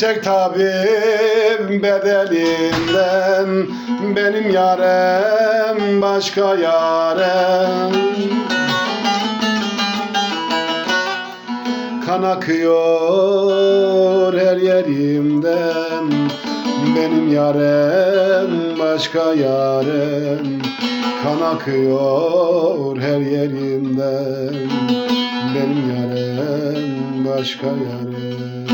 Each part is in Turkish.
Gerçek tabim bedelinden. Benim yarem başka yarem. Kan akıyor her yerimden. Benim yarem başka yarem. Kan akıyor her yerimden. Benim yarem başka yarem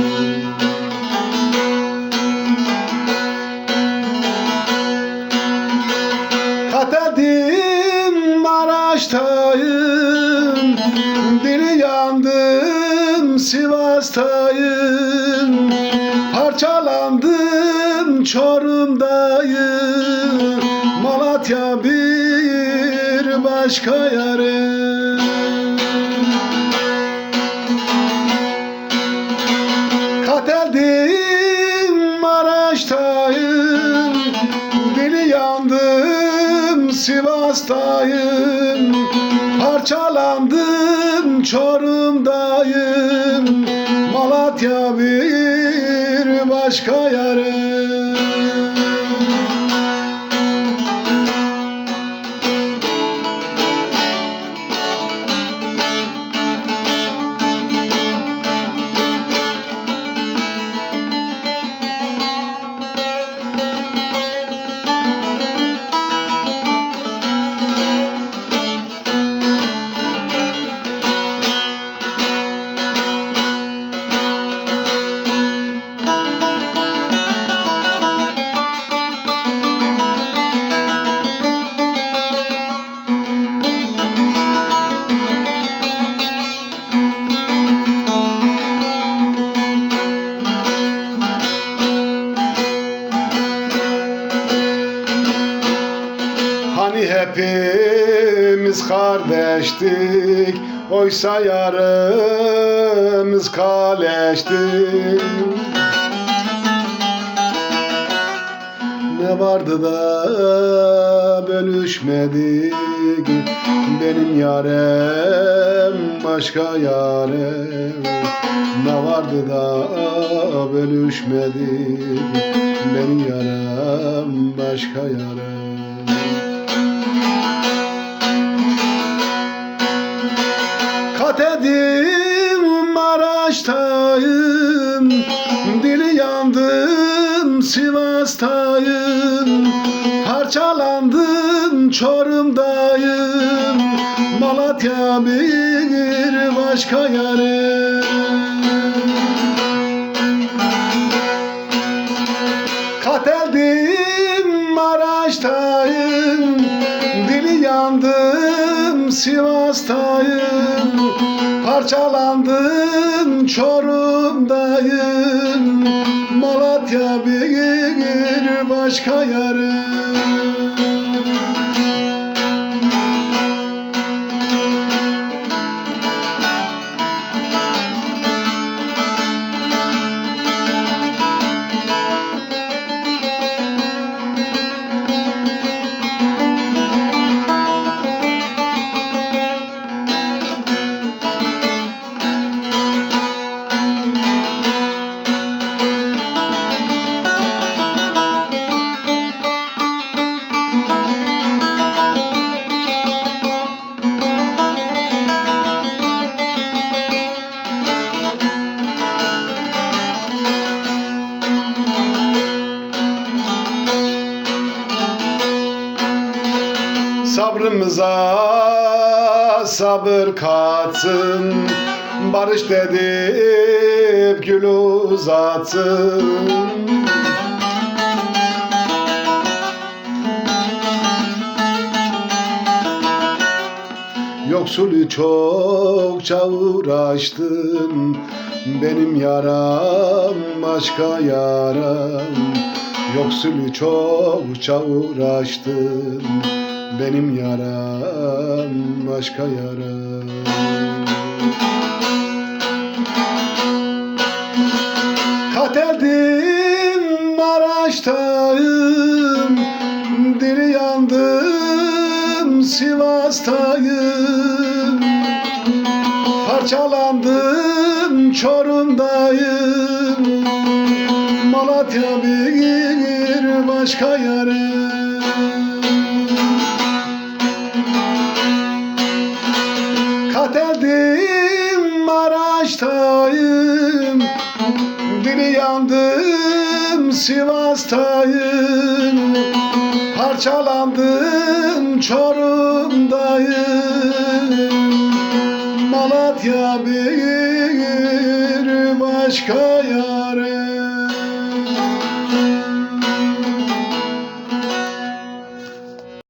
yandım Sivas'tayım. Parçalandım Çorum'dayım. Malatya bir başka yere. Kateldim Maraş'tayım. Dili yandım Sivas'tayım Parçalandım Çorum'dayım. Malatya bir başka yere hepimiz kardeştik. Oysa yarımız kaleşti Ne vardı da bölüşmedik Benim yarem başka yarem. Ne vardı da bölüşmedik Benim yarem başka yarem Maraş'tayım Dili yandım Sivas'tayım. Parçalandım Çorum'dayım. Malatya bir başka yere. Kateldim Maraş'tayım yandım Sivas'tayım. Parçalandım Çorum'dayım. Malatya bir başka yere Sabrımıza sabır katsın. Barış dedip gül uzatsın. Yoksulü çokça uğraştım Benim yaram başka yaram. Yoksulü çokça uğraştım Benim yaram başka yaram. Katedim Maraş'tayım Dili yandım Sivas'tayım Parçalandım Çorum'dayım Malatya bir başka yere Maraş'tayım Dili yandım Sivas'tayım. Parçalandım Çorum'dayım. Malatya bir başka